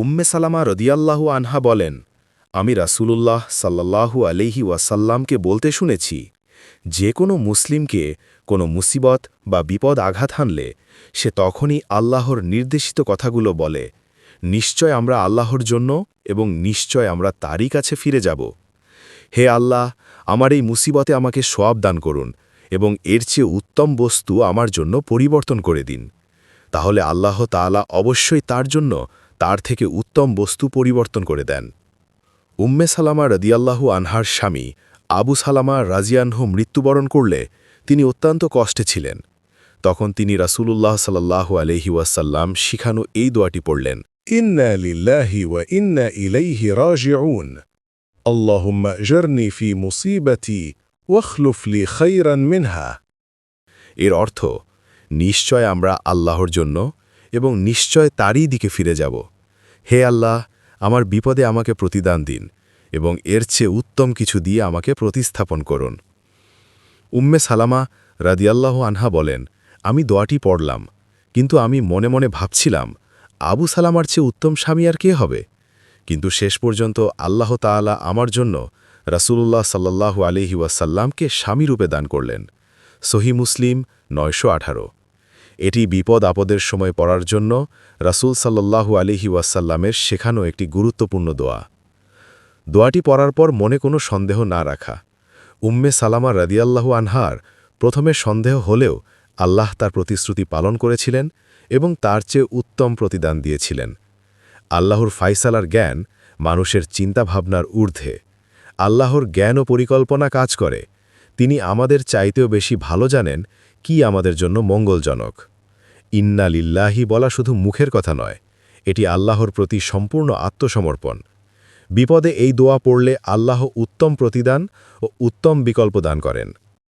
উম্মে সালামা রদিয়াল্লাহু আনহা বলেন, আমি রাসূলুল্লাহ সাল্লাল্লাহু আলাইহি ওয়াসাল্লামকে বলতে শুনেছি, যে কোনো মুসলিমকে কোনো মুসিবত বা বিপদ আঘাত হানলে সে তখনই আল্লাহর নির্দেশিত কথাগুলো বলে, নিশ্চয় আমরা আল্লাহর জন্য এবং নিশ্চয় আমরা তারই কাছে ফিরে যাব। হে আল্লাহ, আমার এই মুসিবতে আমাকে সোয়াব দান করুন এবং এর চেয়ে উত্তম বস্তু আমার জন্য পরিবর্তন করে দিন। তাহলে আল্লাহ তাআলা অবশ্যই তার জন্য তার থেকে উত্তম বস্তু পরিবর্তন করে দেন। উম্মে সালামা রদিয়াল্লাহু আনহার স্বামী আবু সালামা রাজিয়ানহু মৃত্যুবরণ করলে তিনি অত্যন্ত কষ্টে ছিলেন। তখন তিনি রাসুলুল্লাহ সাল্লাহ আলহি ওয়াসাল্লাম শিখানো এই দোয়াটি পড়লেন ওয়া ফি মিনহা। এর অর্থ, নিশ্চয় আমরা আল্লাহর জন্য এবং নিশ্চয় তারই দিকে ফিরে যাব। হে আল্লাহ, আমার বিপদে আমাকে প্রতিদান দিন এবং এর চেয়ে উত্তম কিছু দিয়ে আমাকে প্রতিস্থাপন করুন। উম্মে সালামা রাদিয়াল্লাহ আনহা বলেন, আমি দোয়াটি পড়লাম, কিন্তু আমি মনে মনে ভাবছিলাম, আবু সালামার চেয়ে উত্তম স্বামী আর কে হবে? কিন্তু শেষ পর্যন্ত আল্লাহ তাআলা আমার জন্য রাসূলুল্লাহ সাল্লাল্লাহু আলহি স্বামীরূপে দান করলেন। সহি মুসলিম নয়শো আঠারো। এটি বিপদ আপদের সময় পড়ার জন্য রাসূল সাল্লাল্লাহু আলহি ওয়াসাল্লামের শেখানো একটি গুরুত্বপূর্ণ দোয়া। দোয়াটি পড়ার পর মনে কোনো সন্দেহ না রাখা। উম্মে সালামা রাদিয়াল্লাহু আনহার প্রথমে সন্দেহ হলেও আল্লাহ তার প্রতিশ্রুতি পালন করেছিলেন এবং তার চেয়ে উত্তম প্রতিদান দিয়েছিলেন। আল্লাহর ফাইসালার জ্ঞান মানুষের চিন্তাভাবনার ঊর্ধ্বে। আল্লাহর জ্ঞান ও পরিকল্পনা কাজ করে। তিনি আমাদের চাইতেও বেশি ভালো জানেন কি আমাদের জন্য মঙ্গলজনক। ইন্না লিল্লাহি বলা শুধু মুখের কথা নয়, এটি আল্লাহর প্রতি সম্পূর্ণ আত্মসমর্পণ। বিপদে এই দোয়া পড়লে আল্লাহ উত্তম প্রতিদান ও উত্তম বিকল্প দান করেন।